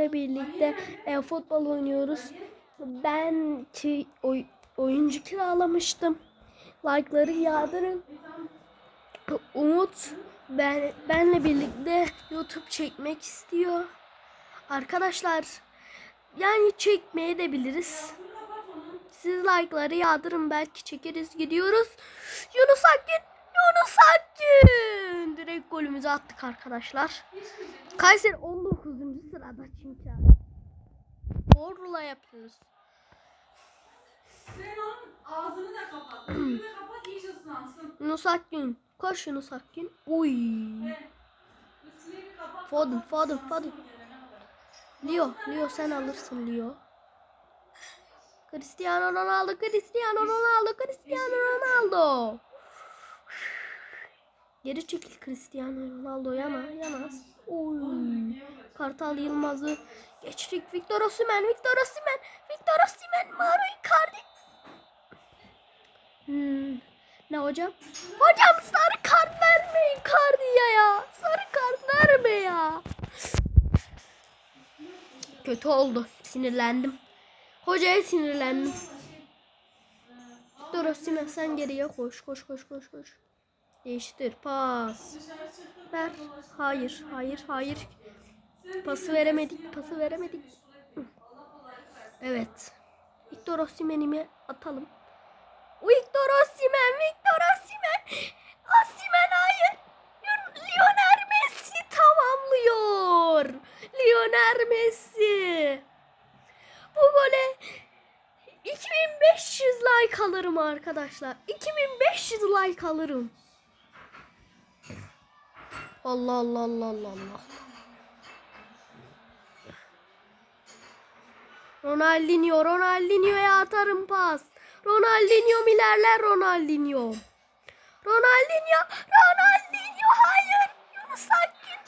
birlikte e, futbol oynuyoruz. Ben ki, oy- oyuncu kiralamıştım. Like'ları yağdırın. Umut ben benle birlikte YouTube çekmek istiyor. Arkadaşlar yani çekmeye de biliriz. Siz like'ları yağdırın belki çekeriz. Gidiyoruz. Yunus Akgün. Yunus Akgün. Direkt golümüzü attık arkadaşlar. Kayseri 19. sırada çünkü. Orla yapıyoruz. Sen onun ağzını da kapat. Önünü de kapat iyice ıslansın. Yunus Akgün. Koş Yunus Akgün. Uy. Evet. Foden. gelene kadar. Leo, Leo sen alırsın Leo. Cristiano Ronaldo, Cristiano Ronaldo, Cristiano Ronaldo. Geri çekil Cristiano Ronaldo yana, yanaz. Oy. Kartal Yılmaz'ı geçtik. Victor Osimhen, Victor Osimhen, Victor Osimhen, Mauro Icardi. Hmm. Ne hocam? Hocam sarı kart verme Icardi'ye ya. Sarı kart verme ya. Kötü oldu. Sinirlendim. Hocaya sinirlendim. Dur Osimhen sen geriye koş. Koş koş koş koş. Değiştir. Pas. Ver. Hayır. Hayır. Hayır. Pası veremedik. Pası veremedik. Evet. Victor Osimhen'imi atalım. Victor Osimhen. Victor Osimhen. Osimhen hayır. Lionel Messi tamamlıyor. Lionel Messi. Bu gole 2500 like alırım arkadaşlar. 2500 like alırım. Allah Allah Allah Allah Allah. Ronaldinho, Ronaldinho'ya atarım pas. Ronaldinho ilerler Ronaldinho. Ronaldinho, Ronaldinho hayır. Yunus Akgün.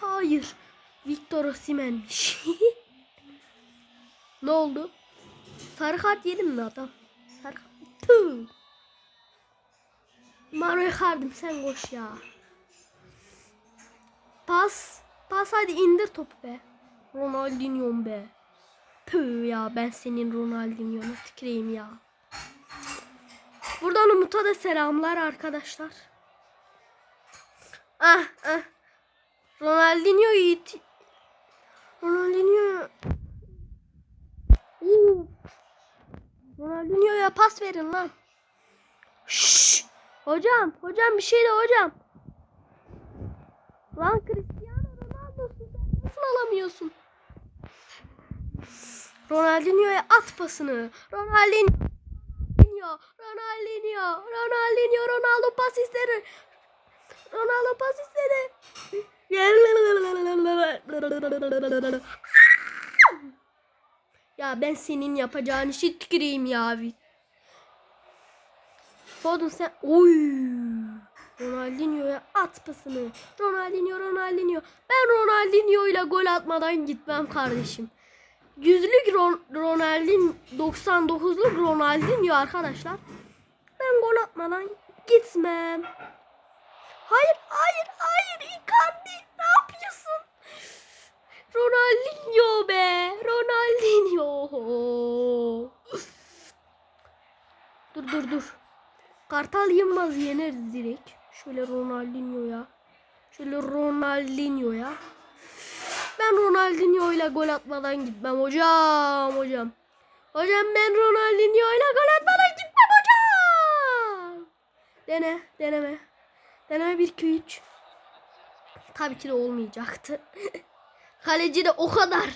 Hayır. Victor Osimhen'miş. ne oldu? Sarı kart yedim mi adam? Sarı kart. Tüh. Mario Icardi'm sen koş ya. Pas. Pas hadi indir topu be. Ronaldinho'm be. Tüh ya ben senin Ronaldinho'na tüküreyim ya. Buradan Umut'a da selamlar arkadaşlar. Ah ah. Ronaldinho yiğit. Ronaldinho. Oo. Ronaldinho'ya pas verin lan. Şşş. Hocam, hocam bir şey de hocam. Lan Cristiano Ronaldo'sun nasıl alamıyorsun? Ronaldinho'ya at pasını. Ronaldinho. Ronaldinho, Ronaldinho, Ronaldinho, Ronaldo pas istedi. Ronaldo pas istedi. Ya ben senin yapacağın işi tüküreyim ya abi. Foden sen oy. Ronaldinho'ya at pasını. Ronaldinho, Ronaldinho. Ben Ronaldinho ile gol atmadan gitmem kardeşim. Yüzlük Ron Ronaldinho 99'luk Ronaldinho arkadaşlar. Ben gol atmadan gitmem. Hayır, hayır, hayır Icardi ne yapıyorsun? Ronaldinho be. Ronaldinho. Dur dur dur. Kartal Yılmaz yeneriz direkt. Şöyle Ronaldinho'ya. Şöyle Ronaldinho'ya. Ben Ronaldinho gol atmadan gitmem hocam hocam. Hocam ben Ronaldinho gol atmadan gitmem hocam. Dene deneme. Deneme 1 2 3. Tabii ki de olmayacaktı. Kaleci de o kadar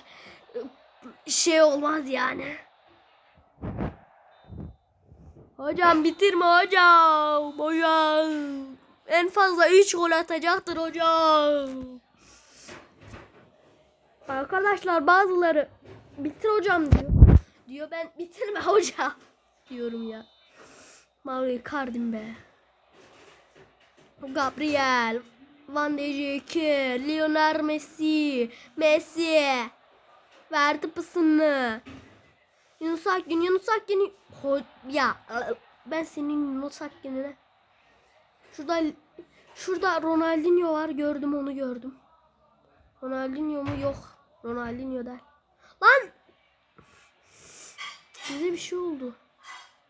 şey olmaz yani. Hocam bitirme hocam. Hocam. En fazla 3 gol atacaktır hocam. Arkadaşlar bazıları bitir hocam diyor. Diyor ben bitirme hocam diyorum ya. Mauro Icardi'm be. Gabriel, Van de Beek, Lionel Messi, Messi. Verdi pısını. Yunus Akgün, Yunus Akgün. Ya ben senin Yunus Akgün'üne. Şurada şurada Ronaldinho var gördüm onu gördüm. Ronaldinho mu yok. Ronaldinho der. Lan! Bize bir şey oldu.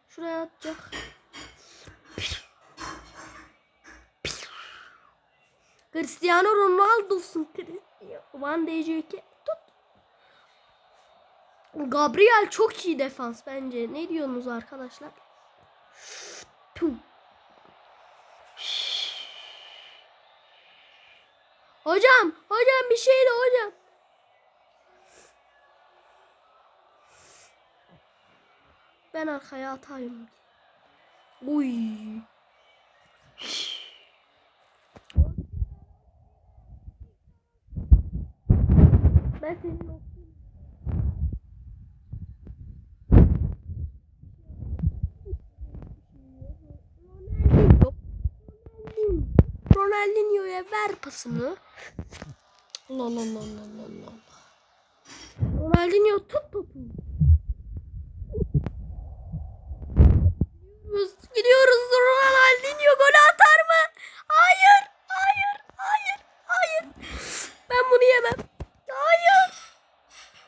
Şuraya atacak. Cristiano Ronaldo'sun. Van Dijk tut. Gabriel çok iyi defans bence. Ne diyorsunuz arkadaşlar? Hocam, hocam bir şey de hocam. Ben arkaya atayım. Uy. Ben senin o- Ronaldinho. Ronaldinho'ya ver pasını. Allah Allah Allah Allah Allah. Ronaldinho tut topu. Gidiyoruz, gidiyoruz. Ronaldinho golü atar mı? Hayır, hayır, hayır, hayır. Ben bunu yemem. Hayır.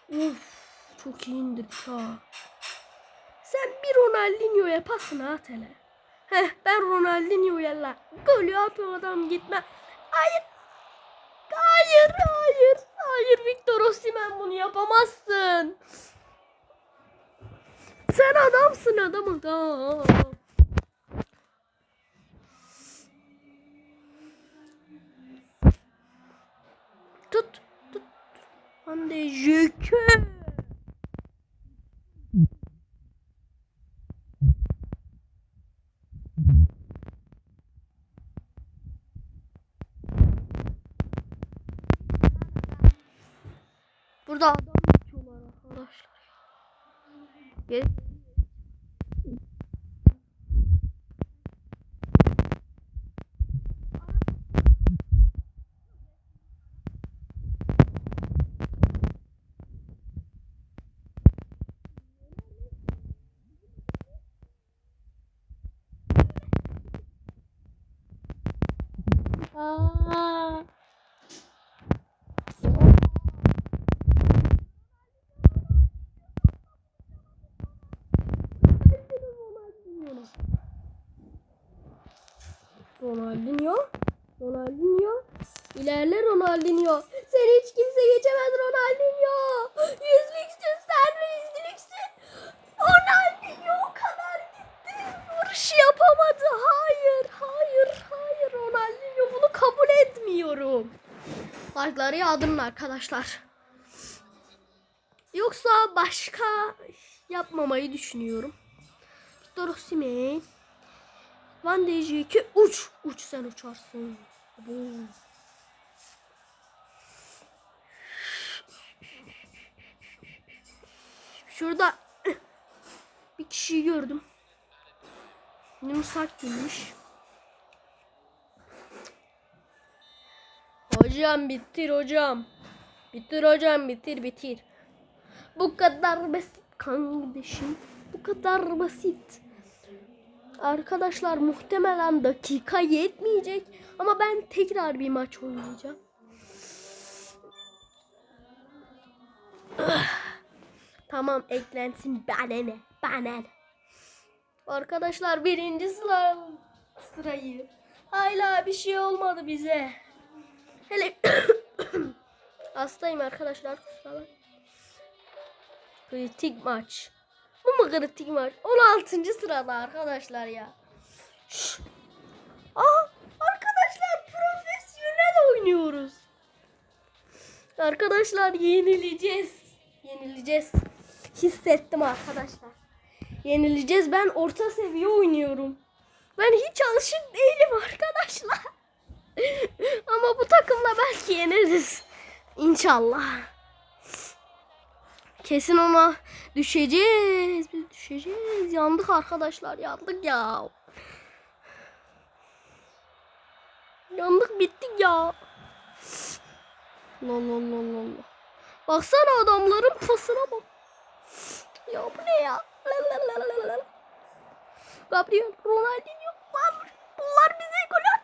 Uf, çok iyi indirdik ha. Sen bir Ronaldinho'ya pasını at hele. Heh, ben Ronaldinho'ya la golü atmadan gitme. Hayır. Hayır, hayır, hayır Victor Osimhen bunu yapamazsın. Sen adamsın adam adam. Tut, tut. Hande Jöke. Burada adam tutuyorlar arkadaşlar. Gel. Aa. Ronaldinho. Ronaldinho. İlerle Ronaldinho. Seni hiç kimse geçemez Ronaldinho. Yüzlüksün sen yüzlüksün. Ronaldinho o kadar gitti. Vuruş yapamadı. Hayır, hayır, hayır. Ronaldinho bunu kabul etmiyorum. Like'ları yağdırın arkadaşlar. Yoksa başka yapmamayı düşünüyorum. Victor. Van Dijk'e uç. Uç sen uçarsın. Bu. Şurada bir kişiyi gördüm. Yumuşak gülmüş. Hocam bitir hocam. Bitir hocam bitir bitir. Bu kadar basit kardeşim. Bu kadar basit. Arkadaşlar muhtemelen dakika yetmeyecek ama ben tekrar bir maç oynayacağım. tamam eklensin bana ne. Arkadaşlar birinci sıra sırayı. Hala bir şey olmadı bize. Hele hastayım arkadaşlar kusura bakmayın. Kritik maç. Bu mu kritik maç? 16. sırada arkadaşlar ya. Şşş. Aa, arkadaşlar profesyonel oynuyoruz. Arkadaşlar yenileceğiz. Yenileceğiz. Hissettim arkadaşlar. Yenileceğiz. Ben orta seviye oynuyorum. Ben hiç alışık değilim arkadaşlar. Ama bu takımla belki yeneriz. İnşallah. Kesin ona düşeceğiz. Biz düşeceğiz. Yandık arkadaşlar. Yandık ya. Yandık bittik ya. La la la la la. Baksana adamların pasına bak. Ya bu ne ya? Gabriel Ronaldinho lan. Bunlar bize gol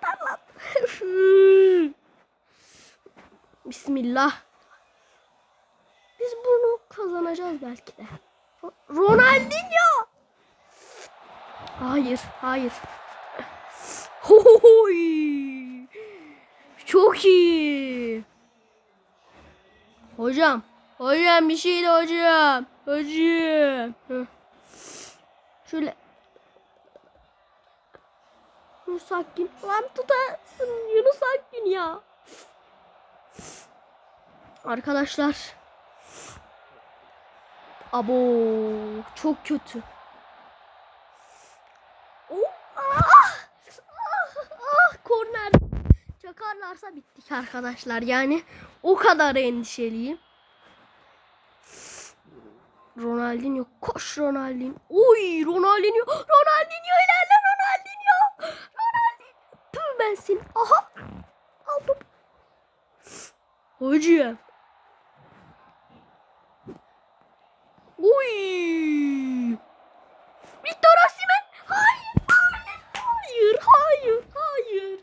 atar lan. Bismillah. kazanacağız belki de. Ro- Ronaldinho. Hayır, hayır. Hohoy. Çok iyi. Hocam, hocam bir şeydi hocam. Hocam. Heh. Şöyle. Yunus Akgün. Lan tutarsın Yunus Akgün ya. Arkadaşlar. Abo çok kötü. Oh, ah, ah, ah, korner. Çakarlarsa bittik arkadaşlar. Yani o kadar endişeliyim. Ronaldinho koş Ronaldinho. Oy Ronaldinho. Ronaldinho. Püh ben seni. Aha. Aldım. Hocam. Oy. Victor Osimhen. Hayır, hayır, hayır, hayır,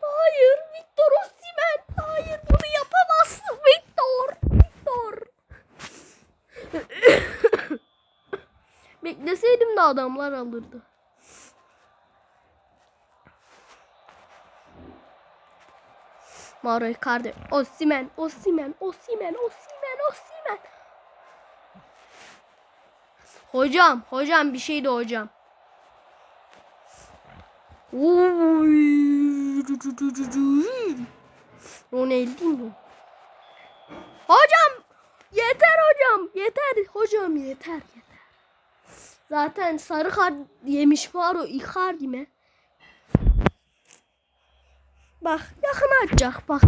hayır. Victor Osimhen. Hayır, bunu yapamazsın Victor. Victor. Bekleseydim de adamlar alırdı. Mauro Icardi, Osimhen, Osimhen, Osimhen, Osimhen, Osimhen. Hocam, hocam bir şeydi hocam. Oy. Ronaldinho. Hocam, yeter hocam, yeter hocam yeter yeter. Zaten sarı kart yemiş var o Icardi mi? Bak yakın atacak bak.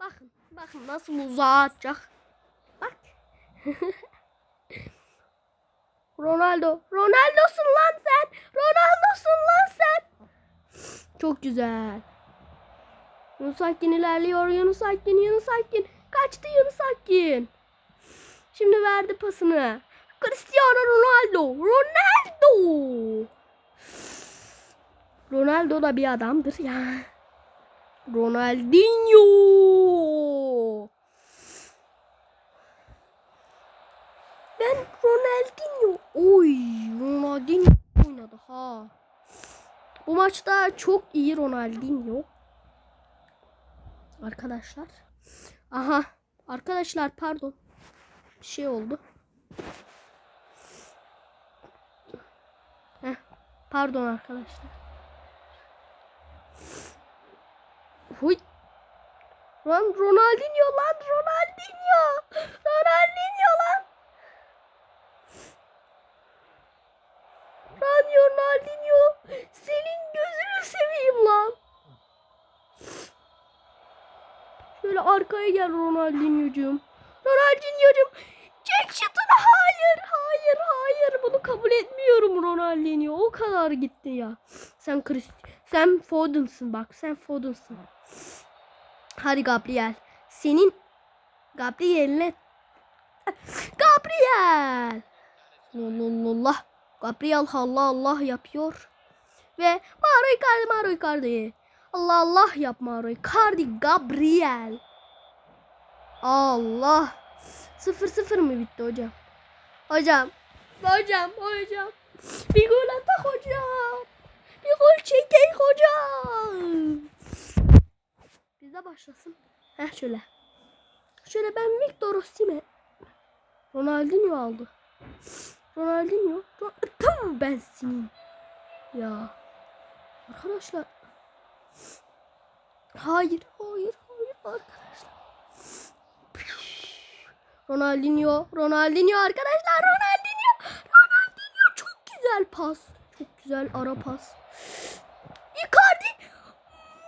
Bakın bakın nasıl uzağa atacak. Bak. Ronaldo. Ronaldo'sun lan sen. Ronaldo'sun lan sen. Çok güzel. Yunus Akgün ilerliyor. Yunus Akgün, Yunus Akgün. Kaçtı Yunus Akgün. Şimdi verdi pasını. Cristiano Ronaldo. Ronaldo. Ronaldo da bir adamdır ya. Ronaldinho. Ben Ronaldinho. Oy, Ronaldinho oynadı ha. Bu maçta çok iyi Ronaldinho. Arkadaşlar. Aha. Arkadaşlar pardon. Bir şey oldu. Heh, pardon arkadaşlar. Huy. Lan Ronaldinho lan Ronaldinho. Ronaldinho lan. Lan Ronaldinho. Senin gözünü seveyim lan. Şöyle arkaya gel Ronaldinho'cum. Ronaldinho'cum. Çek şutunu. Hayır, hayır, hayır. Bunu kabul etmiyorum Ronaldinho. O kadar gitti ya. Sen Christ sen Foden'sın bak. Sen Foden'sın. Hadi Gabriel. Senin Gabriel'ine Gabriel. Allah. Gabriel Allah Allah yapıyor. Ve Mauro Icardi Mauro Icardi. Allah Allah yap Mauro Icardi Gabriel. Allah. Sıfır sıfır mı bitti hocam? Hocam. Hocam hocam. Bir gol atak hocam. Bir gol çekek hocam. Bizde başlasın. Heh şöyle. Şöyle ben Victor Osimhen. Ronaldinho aldı. Ronaldinho. Ro Tam ben senin. Ya. Arkadaşlar. Hayır, hayır, hayır arkadaşlar. Ronaldinho, Ronaldinho arkadaşlar, Ronaldinho, Ronaldinho çok güzel pas. Çok güzel ara pas. Icardi.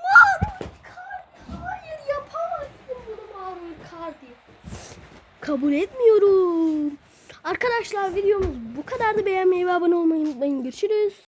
Mauro Icardi. Hayır yapamazsın bunu Mauro Icardi. Kabul etmiyorum. Arkadaşlar videomuz bu kadardı. Beğenmeyi ve abone olmayı unutmayın. Görüşürüz.